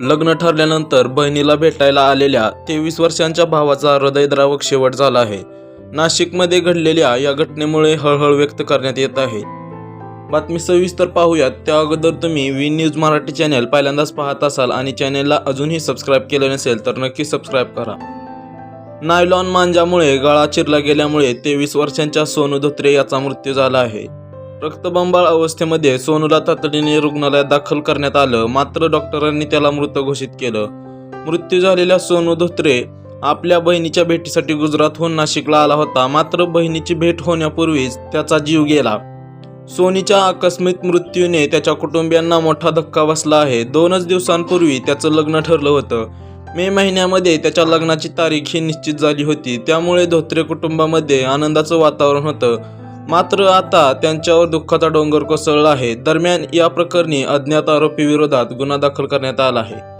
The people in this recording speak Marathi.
लग्न ठरल्यानंतर बहिणीला भेटायला आलेल्या तेवीस वर्षांच्या भावाचा हृदयद्रावक शेवट झाला आहे. नाशिकमध्ये घडलेल्या या घटनेमुळे हळहळ व्यक्त करण्यात येत आहे. बातमी सविस्तर पाहूयात. त्या अगोदर तुम्ही वी न्यूज मराठी चॅनल पहिल्यांदाच पाहत असाल आणि चॅनेलला अजूनही सबस्क्राईब केले नसेल तर नक्की सबस्क्राईब करा. नायलॉन मांजामुळे गळा चिरला गेल्यामुळे तेवीस वर्षांच्या सोनू धोत्रे याचा मृत्यू झाला आहे. रक्तबंबाळ अवस्थेमध्ये सोनूला तातडीने रुग्णालयात दाखल करण्यात आलं. मात्र डॉक्टरांनी त्याला मृत घोषित केलं. मृत्यू झालेल्या सोनू धोत्रे आपल्या बहिणीच्या भेटीसाठी गुजरातहून नाशिकला आला होता. मात्र बहिणीची भेट होण्यापूर्वीच त्याचा जीव गेला. सोनीच्या आकस्मिक मृत्यूने त्याच्या कुटुंबियांना मोठा धक्का बसला आहे. दोनच दिवसांपूर्वी त्याचं लग्न ठरलं होतं. मे महिन्यामध्ये त्याच्या लग्नाची तारीख ही निश्चित झाली होती. त्यामुळे धोत्रे कुटुंबामध्ये आनंदाचं वातावरण होतं. मात्र आता त्यांच्यावर दुःखाचा डोंगर कोसळला आहे. दरम्यान या प्रकरणी अज्ञात आरोपी विरोधात गुन्हा दाखल करण्यात आला आहे.